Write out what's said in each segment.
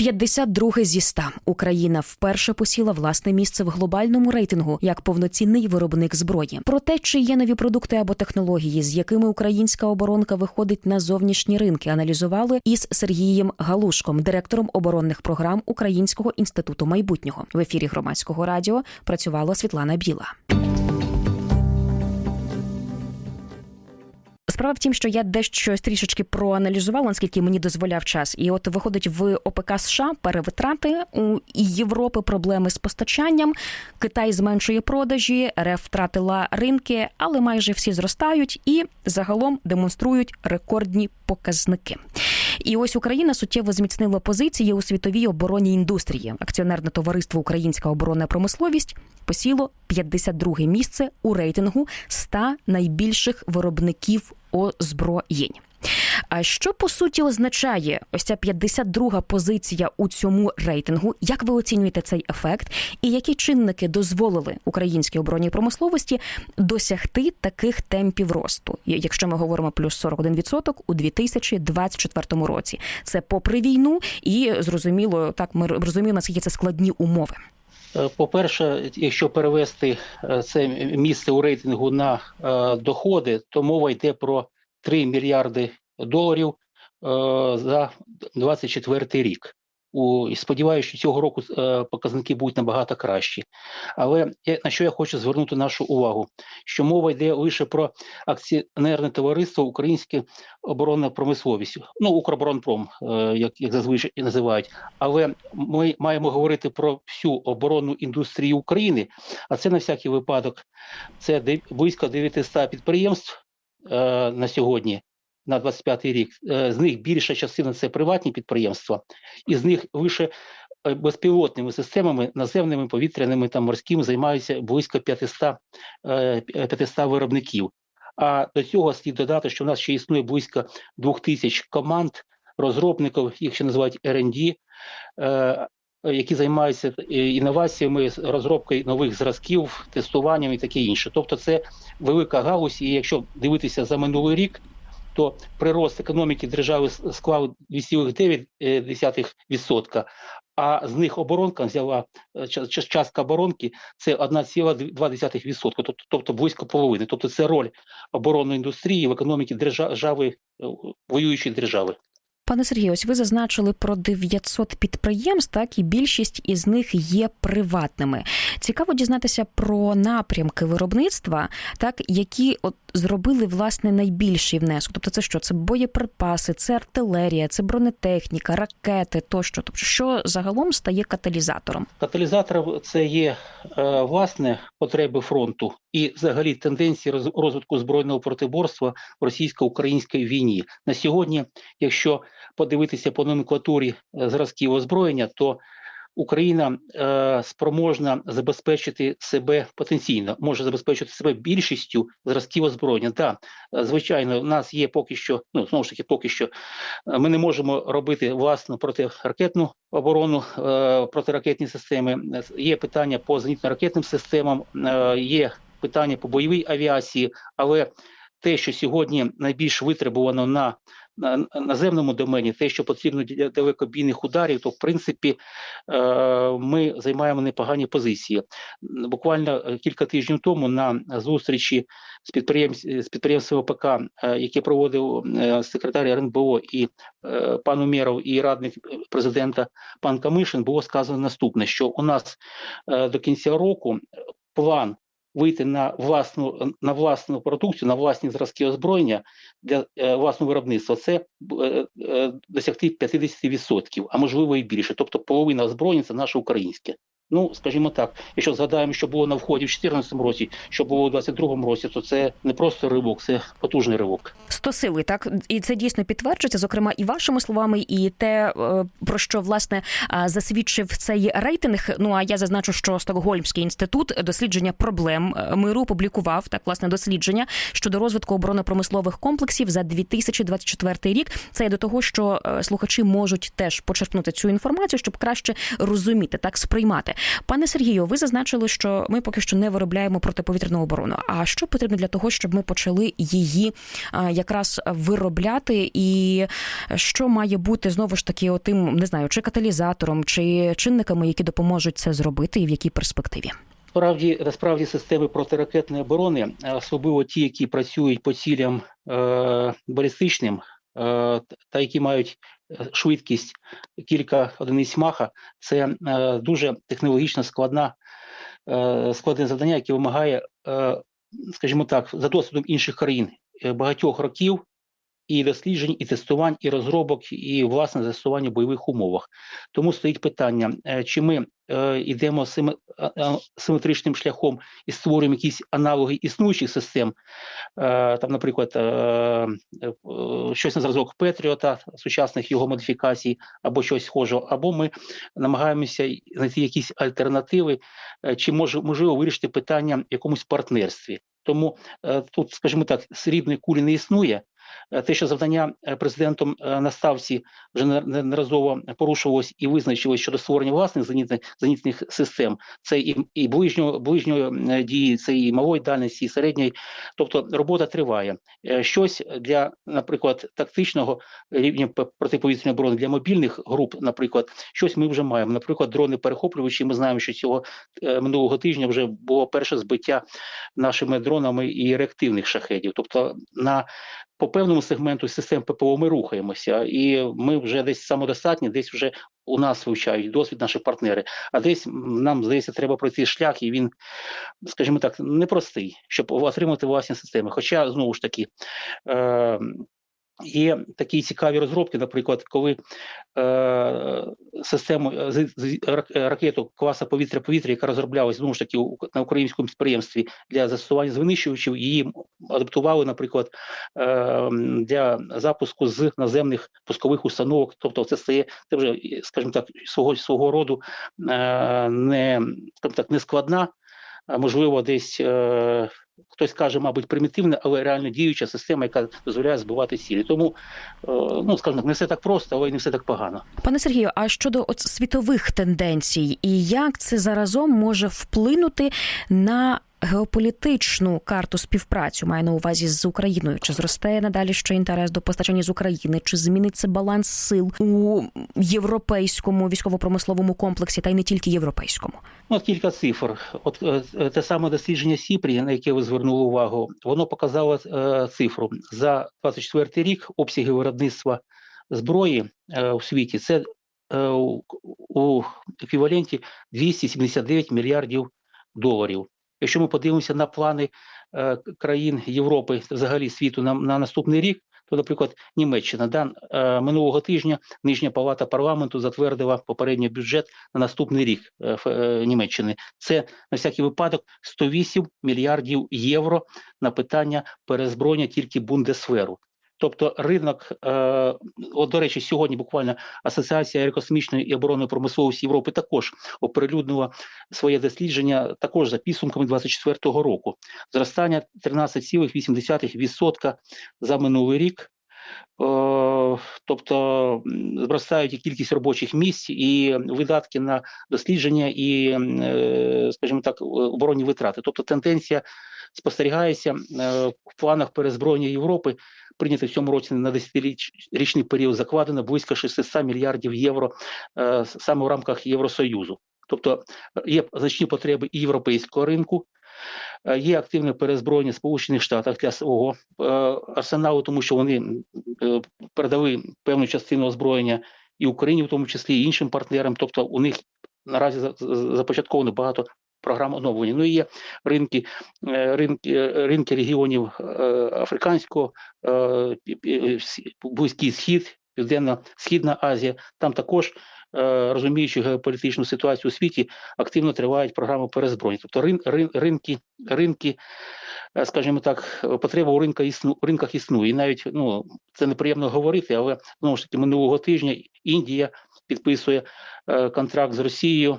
52 зі 100. Україна вперше посіла власне місце в глобальному рейтингу як повноцінний виробник зброї. Про те, чи є нові продукти або технології, з якими українська оборонка виходить на зовнішні ринки, аналізували із Сергієм Галушком, директором оборонних програм Українського інституту майбутнього. В ефірі громадського радіо працювала Світлана Біла. Справа в тім, що я дещо трішечки проаналізувала, наскільки мені дозволяв час. І от виходить в ОПК США перевитрати у Європи проблеми з постачанням. Китай зменшує продажі, РФ втратила ринки, але майже всі зростають і загалом демонструють рекордні показники. І ось Україна суттєво зміцнила позиції у світовій оборонній індустрії. Акціонерне товариство Українська оборонна промисловість посіло 52 місце у рейтингу 100 найбільших виробників озброєнь. А що по суті означає ось ця 52-га позиція у цьому рейтингу? Як ви оцінюєте цей ефект? І які чинники дозволили українській оборонній промисловості досягти таких темпів росту? Якщо ми говоримо плюс 41% у 2024 році, це попри війну, і зрозуміло, так ми розуміємо, наскільки це складні умови. Е, По-перше, якщо перевести е, це місце у рейтингу на е, доходи, то мова йде про 3 мільярди доларів за 24 рік. У і сподіваюся, що цього року е, показники будуть набагато кращі. Але на що я хочу звернути нашу увагу? Що мова йде лише про акціонерне товариство Українське оборонна промисловість, ну Укроборонпром, е, як, як зазвичай називають. Але ми маємо говорити про всю оборонну індустрію України. А це на всякий випадок це близько 900 підприємств е, на сьогодні. На 25 рік Е, з них більша частина це приватні підприємства, і з них лише е, безпілотними системами, наземними, повітряними та морськими займаються близько 500, е, 500 виробників. А до цього слід додати, що в нас ще існує близько 2000 команд розробників, їх ще називають R&D, е, які займаються е, інноваціями, розробкою нових зразків, тестуванням і таке інше. Тобто, це велика галузь, і якщо дивитися за минулий рік, то прирост економіки держави склав 2,9%, а з них оборонка взяла е, ча- ча- частка оборонки це 1,2%, тобто, тобто близько половини. Тобто це роль оборонної індустрії в економіці держави, е, воюючої держави. Пане Сергію, ось ви зазначили про 900 підприємств, так і більшість із них є приватними. Цікаво дізнатися про напрямки виробництва, так які от зробили власне найбільший внесок. Тобто, це що? Це боєприпаси, це артилерія, це бронетехніка, ракети тощо. Тобто, що загалом стає каталізатором? Каталізатором це є е, власне потреби фронту і взагалі тенденції роз- розвитку збройного протиборства в російсько-українській війні. На сьогодні, якщо подивитися по номенклатурі е, зразків озброєння, то Україна е, спроможна забезпечити себе потенційно, може забезпечити себе більшістю зразків озброєння. Так, е, звичайно, в нас є поки що, ну знову ж таки, поки що е, ми не можемо робити власну протиракетну оборону, е, протиракетні системи. Є питання по зенітно-ракетним системам, е, є питання по бойовій авіації, але те, що сьогодні найбільш витребувано на на наземному домені, те, що потрібно для далекобійних ударів, то в принципі е, ми займаємо непогані позиції. Буквально е, кілька тижнів тому на зустрічі з підприємств з підприємством ОПК, е, яке проводив секретар РНБО і пан Умєров, і радник президента пан Камишин, було сказано наступне: що у нас до кінця року план вийти на власну на власну продукцію, на власні зразки озброєння для е, власного виробництва, це е, е, досягти 50%, а можливо і більше. Тобто половина озброєння це наше українське. Ну, скажімо так, якщо згадаємо, що було на вході в 2014 році, що було у 2022 році, то це не просто ривок, це потужний ривок. Сто сили, так і це дійсно підтверджується, зокрема, і вашими словами, і те, е, про що власне засвідчив цей рейтинг. Ну а я зазначу, що Стокгольмський інститут дослідження проблем е, миру опублікував так власне дослідження щодо розвитку оборонно-промислових комплексів за 2024 рік. Це до того, що е, слухачі можуть теж почерпнути цю інформацію, щоб краще розуміти, так сприймати. Пане Сергію, ви зазначили, що ми поки що не виробляємо протиповітряну оборону. А що потрібно для того, щоб ми почали її якраз виробляти, і що має бути знову ж таки, отим, не знаю, чи каталізатором, чи чинниками, які допоможуть це зробити, і в якій перспективі? Справді, насправді системи протиракетної оборони, е, особливо ті, які працюють по цілям е, балістичним, е, та які мають е, швидкість кілька одиниць маха, це е, дуже технологічно складна, е, складне завдання, яке вимагає, е, скажімо так, за досвідом інших країн е, багатьох років. І досліджень, і тестувань, і розробок, і власне застосування в бойових умовах. Тому стоїть питання: е, чи ми е, йдемо сим- а- а- симетричним шляхом і створюємо якісь аналоги існуючих систем, е, там, наприклад, е, е, щось на зразок Петріота, сучасних його модифікацій, або щось схожого, або ми намагаємося знайти якісь альтернативи, е, чи може можливо вирішити питання в якомусь партнерстві. Тому е, тут, скажімо так, срібної кулі не існує. Е, Те, що завдання е, президентом е, на ставці вже не- неодноразово порушувалось і визначилось щодо створення власних зенітних, зенітних систем, це і, і ближньої, ближньої дії, це і малої дальності, і середньої. Тобто робота триває. Щось для, наприклад, тактичного рівня протиповітряної оборони для мобільних груп, наприклад, щось ми вже маємо. Наприклад, дрони перехоплювачі. Ми знаємо, що цього минулого тижня вже було перше збиття нашими дронами і реактивних шахедів. Тобто на по певному сегменту систем ППО ми рухаємося, і ми вже десь самодостатні, десь вже у нас вивчають досвід наші партнери. А десь нам здається, треба пройти шлях, і він, скажімо так, непростий, щоб отримати власні системи. Хоча знову ж таки. Е- Є такі цікаві розробки, наприклад, коли е, систему е, з, з, е, ракету класа повітря-повітря, яка розроблялась знову ж таки на українському підприємстві для застосування з винищувачів, її адаптували, наприклад, е, для запуску з наземних пускових установок. Тобто, це стає це вже, скажімо так, свого свого роду е, не скажімо так, не складна, а можливо, десь. Е, Хтось каже, мабуть, примітивна, але реально діюча система, яка дозволяє збивати цілі. Тому, е, ну скажімо не все так просто, але й не все так погано. Пане Сергію, а щодо от світових тенденцій, і як це заразом може вплинути на геополітичну карту співпрацю, маю на увазі з Україною? Чи зросте надалі ще інтерес до постачання з України? Чи зміниться баланс сил у європейському військово-промисловому комплексі, та й не тільки європейському? Ну, от кілька цифр. От е, те саме дослідження Сіпрі, на яке ви звернули увагу, воно показало е, цифру за 24 рік обсяги виробництва зброї е, у світі. Це у еквіваленті 279 мільярдів доларів. Якщо ми подивимося на плани е, країн Європи, взагалі світу на, на наступний рік, то, наприклад, Німеччина да, е, минулого тижня Нижня палата парламенту затвердила попередній бюджет на наступний рік е, Німеччини. Це на всякий випадок 108 мільярдів євро на питання перезброєння тільки Бундесверу. Тобто ринок, е, от до речі, сьогодні буквально Асоціація аерокосмічної і оборонної промисловості Європи також оприлюднила своє дослідження також за підсумками 2024 року. Зростання 13,8% за минулий рік. Е, Тобто зростають і кількість робочих місць, і видатки на дослідження, і, е, скажімо так, оборонні витрати. Тобто тенденція спостерігається е, в планах перезброєння Європи. Прийнято в цьому році на 10-річний період закладено близько 600 мільярдів євро е, саме в рамках Євросоюзу. Тобто е, є значні потреби і європейського ринку, є активне перезброєння Сполучених Штатів для свого арсеналу, тому що вони передали певну частину озброєння і Україні, в тому числі і іншим партнерам. Тобто у них наразі за- за- започатковано багато програм оновлення. Ну і є ринки, е, ринки, е, ринки регіонів е, африканського, Близький Схід, Південно-Східна Азія. Там також, розуміючи геополітичну ситуацію у світі, активно тривають програми перезброєння. Тобто рин, рин, ринки, ринки, скажімо так, потреба у ринка існу, ринках існує. І навіть ну це неприємно говорити, але знову ж таки минулого тижня Індія підписує контракт з Росією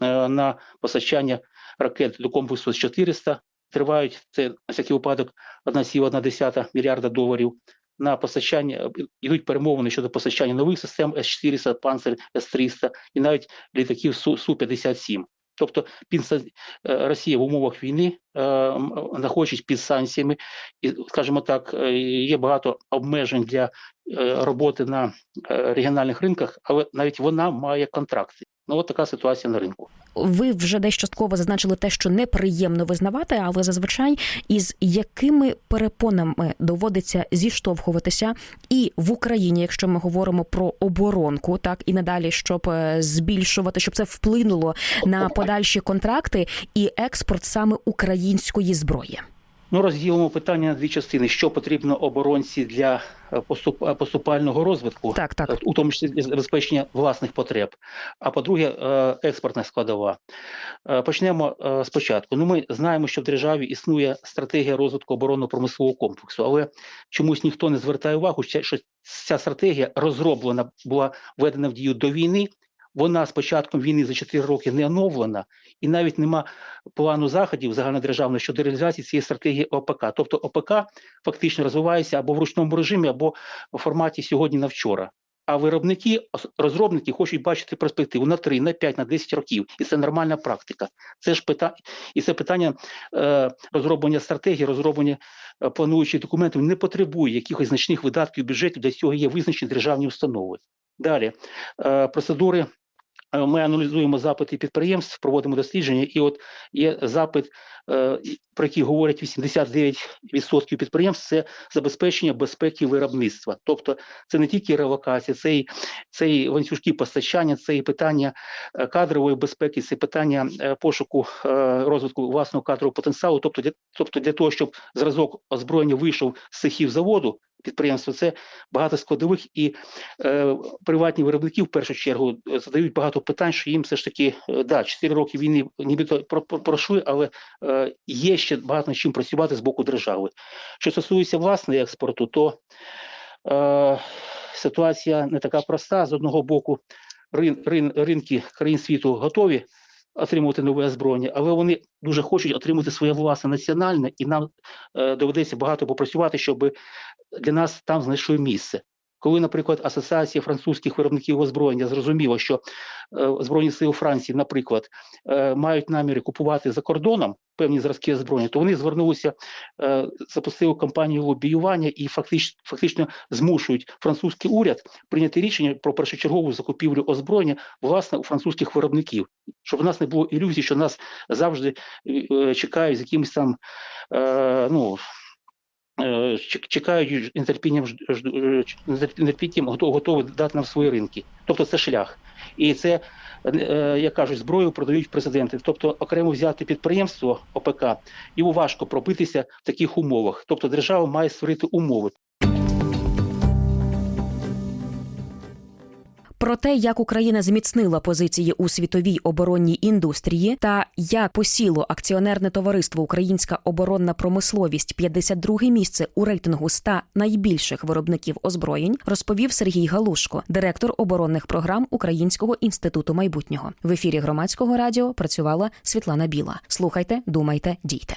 на постачання ракет до комплексу С-400. Тривають це на всякий випадок 1,1 мільярда доларів. на постачання йдуть перемовини щодо постачання нових систем С-400, Панцер, С-300 і навіть літаків Су- Су-57. Тобто під е, Росія в умовах війни е, знаходячись під санкціями, і, скажімо так, е, є багато обмежень для е, роботи на е, регіональних ринках, але навіть вона має контракти. Ну от така ситуація на ринку. Ви вже десь частково зазначили те, що неприємно визнавати, але зазвичай із якими перепонами доводиться зіштовхуватися і в Україні, якщо ми говоримо про оборонку, так і надалі, щоб е, збільшувати, щоб це вплинуло на подальші контракти і експорт саме української зброї. Ну, розділимо питання на дві частини: що потрібно оборонці для е, поступ, е, поступального розвитку, Так, так. е, у тому числі для забезпечення власних потреб. А по-друге, експортна складова. Почнемо спочатку. Ну, ми знаємо, що в державі існує стратегія розвитку оборонно-промислового комплексу, але чомусь ніхто не звертає увагу, що ця стратегія розроблена була введена в дію до війни. Вона з початком війни за 4 роки не оновлена, і навіть нема плану заходів загальнодержавного щодо реалізації цієї стратегії ОПК. Тобто ОПК фактично розвивається або в ручному режимі, або в форматі сьогодні на вчора. А виробники, розробники хочуть бачити перспективу на 3, на 5, на 10 років, і це нормальна практика. Це ж питання, і це питання е, розроблення стратегії, розроблення е, плануючих документів не потребує якихось значних видатків бюджету. Для цього є визначені державні установи. Далі е, процедури. Ми аналізуємо запити підприємств, проводимо дослідження, і от є запит, про який говорять 89% підприємств, це забезпечення безпеки виробництва. Тобто це не тільки релокація, це і, це і ланцюжки постачання, це і питання е, кадрової безпеки, це питання е, пошуку е, розвитку власного кадрового потенціалу. Тобто для, тобто для того, щоб зразок озброєння вийшов з цехів заводу, підприємства, це багато складових і е, приватні виробники в першу чергу е, задають багато питань, що їм все ж таки е, да, 4 роки війни нібито про- про- пройшли, але е, є ще багато над чим працювати з боку держави. Що стосується власного експорту, то е, ситуація не така проста. З одного боку, рин, рин, ринки країн світу готові отримувати нове озброєння, але вони дуже хочуть отримати своє власне національне, і нам е, доведеться багато попрацювати, щоб для нас там знайшли місце. Коли, наприклад, Асоціація французьких виробників озброєння зрозуміла, що е, Збройні сили Франції, наприклад, е, мають наміри купувати за кордоном певні зразки озброєння, то вони звернулися, е, запустили кампанію лобіювання і фактично, фактично змушують французький уряд прийняти рішення про першочергову закупівлю озброєння власне у французьких виробників, щоб у нас не було ілюзій, що нас завжди чекають з якимось там ну. Е, чек- Чекають з нетерпінням, нетерпінням готові дати нам свої ринки. Тобто це шлях. І це, е, як кажуть, зброю продають президенти. Тобто окремо взяти підприємство ОПК, йому важко пробитися в таких умовах. Тобто держава має створити умови. Про те, як Україна зміцнила позиції у світовій оборонній індустрії, та як посіло акціонерне товариство Українська оборонна промисловість 52 місце у рейтингу 100 найбільших виробників озброєнь, розповів Сергій Галушко, директор оборонних програм Українського інституту майбутнього. В ефірі громадського радіо працювала Світлана Біла. Слухайте, думайте, дійте.